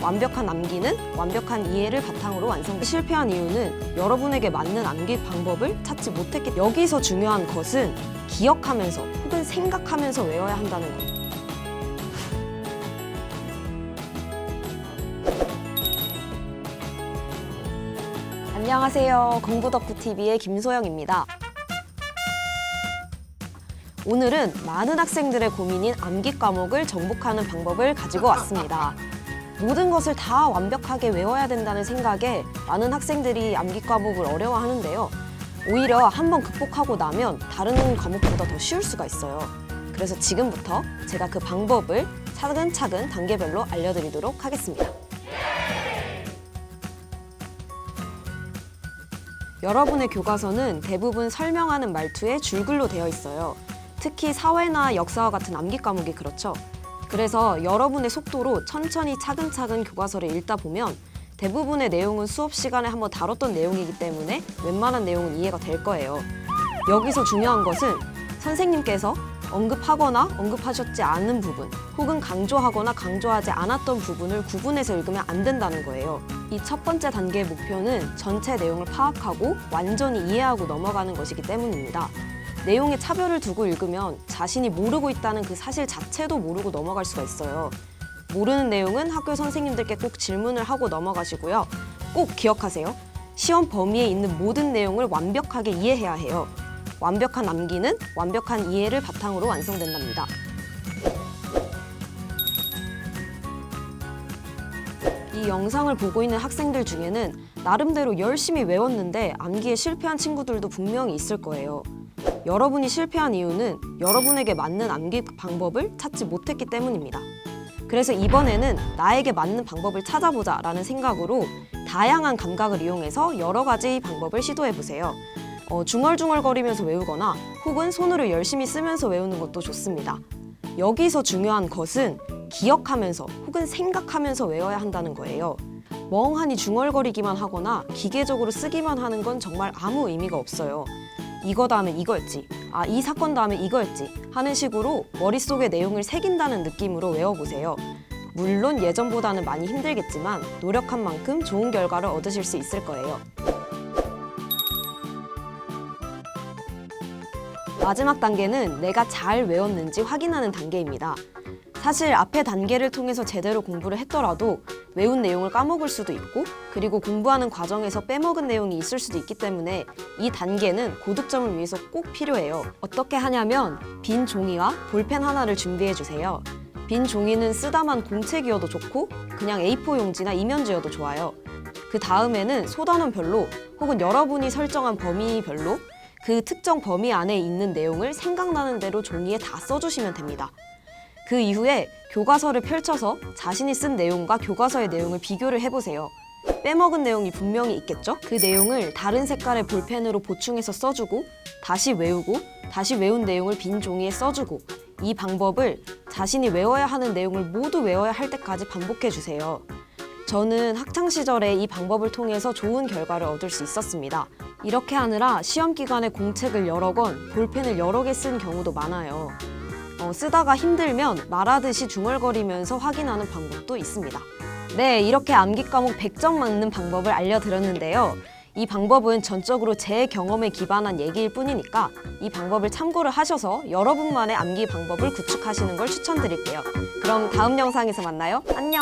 완벽한 암기는 완벽한 이해를 바탕으로 완성. 실패한 이유는 여러분에게 맞는 암기 방법을 찾지 못했기. 여기서 중요한 것은 기억하면서 혹은 생각하면서 외워야 한다는 것. 안녕하세요. 공부덕후 TV의 김소영입니다. 오늘은 많은 학생들의 고민인 암기 과목을 정복하는 방법을 가지고 왔습니다. 모든 것을 다 완벽하게 외워야 된다는 생각에 많은 학생들이 암기 과목을 어려워하는데요. 오히려 한번 극복하고 나면 다른 과목보다 더 쉬울 수가 있어요. 그래서 지금부터 제가 그 방법을 차근차근 단계별로 알려드리도록 하겠습니다. 여러분의 교과서는 대부분 설명하는 말투에 줄글로 되어 있어요. 특히 사회나 역사와 같은 암기 과목이 그렇죠. 그래서 여러분의 속도로 천천히 차근차근 교과서를 읽다 보면 대부분의 내용은 수업 시간에 한번 다뤘던 내용이기 때문에 웬만한 내용은 이해가 될 거예요. 여기서 중요한 것은 선생님께서 언급하거나 언급하셨지 않은 부분 혹은 강조하거나 강조하지 않았던 부분을 구분해서 읽으면 안 된다는 거예요. 이 첫 번째 단계의 목표는 전체 내용을 파악하고 완전히 이해하고 넘어가는 것이기 때문입니다. 내용에 차별을 두고 읽으면 자신이 모르고 있다는 그 사실 자체도 모르고 넘어갈 수가 있어요. 모르는 내용은 학교 선생님들께 꼭 질문을 하고 넘어가시고요. 꼭 기억하세요. 시험 범위에 있는 모든 내용을 완벽하게 이해해야 해요. 완벽한 암기는 완벽한 이해를 바탕으로 완성된답니다. 이 영상을 보고 있는 학생들 중에는 나름대로 열심히 외웠는데 암기에 실패한 친구들도 분명히 있을 거예요. 여러분이 실패한 이유는 여러분에게 맞는 암기 방법을 찾지 못했기 때문입니다. 그래서 이번에는 나에게 맞는 방법을 찾아보자 라는 생각으로 다양한 감각을 이용해서 여러 가지 방법을 시도해 보세요. 어, 중얼중얼거리면서 외우거나 혹은 손으로 열심히 쓰면서 외우는 것도 좋습니다. 여기서 중요한 것은 기억하면서 혹은 생각하면서 외워야 한다는 거예요. 멍하니 중얼거리기만 하거나 기계적으로 쓰기만 하는 건 정말 아무 의미가 없어요. 이거 다음에 이거였지. 아, 이 사건 다음에 이거였지. 하는 식으로 머릿속에 내용을 새긴다는 느낌으로 외워보세요. 물론 예전보다는 많이 힘들겠지만 노력한 만큼 좋은 결과를 얻으실 수 있을 거예요. 마지막 단계는 내가 잘 외웠는지 확인하는 단계입니다. 사실 앞의 단계를 통해서 제대로 공부를 했더라도 외운 내용을 까먹을 수도 있고 그리고 공부하는 과정에서 빼먹은 내용이 있을 수도 있기 때문에 이 단계는 고득점을 위해서 꼭 필요해요. 어떻게 하냐면 빈 종이와 볼펜 하나를 준비해 주세요. 빈 종이는 쓰다만 공책이어도 좋고 그냥 A4 용지나 이면지여도 좋아요. 그 다음에는 소단원별로 혹은 여러분이 설정한 범위별로 그 특정 범위 안에 있는 내용을 생각나는 대로 종이에 다 써주시면 됩니다. 그 이후에 교과서를 펼쳐서 자신이 쓴 내용과 교과서의 내용을 비교를 해보세요. 빼먹은 내용이 분명히 있겠죠? 그 내용을 다른 색깔의 볼펜으로 보충해서 써주고 다시 외우고 다시 외운 내용을 빈 종이에 써주고 이 방법을 자신이 외워야 하는 내용을 모두 외워야 할 때까지 반복해 주세요. 저는 학창 시절에 이 방법을 통해서 좋은 결과를 얻을 수 있었습니다. 이렇게 하느라 시험 기간에 공책을 여러 권, 볼펜을 여러 개 쓴 경우도 많아요. 어, 쓰다가 힘들면 말하듯이 중얼거리면서 확인하는 방법도 있습니다. 네, 이렇게 암기 과목 100점 맞는 방법을 알려드렸는데요. 이 방법은 전적으로 제 경험에 기반한 얘기일 뿐이니까 이 방법을 참고를 하셔서 여러분만의 암기 방법을 구축하시는 걸 추천드릴게요. 그럼 다음 영상에서 만나요. 안녕!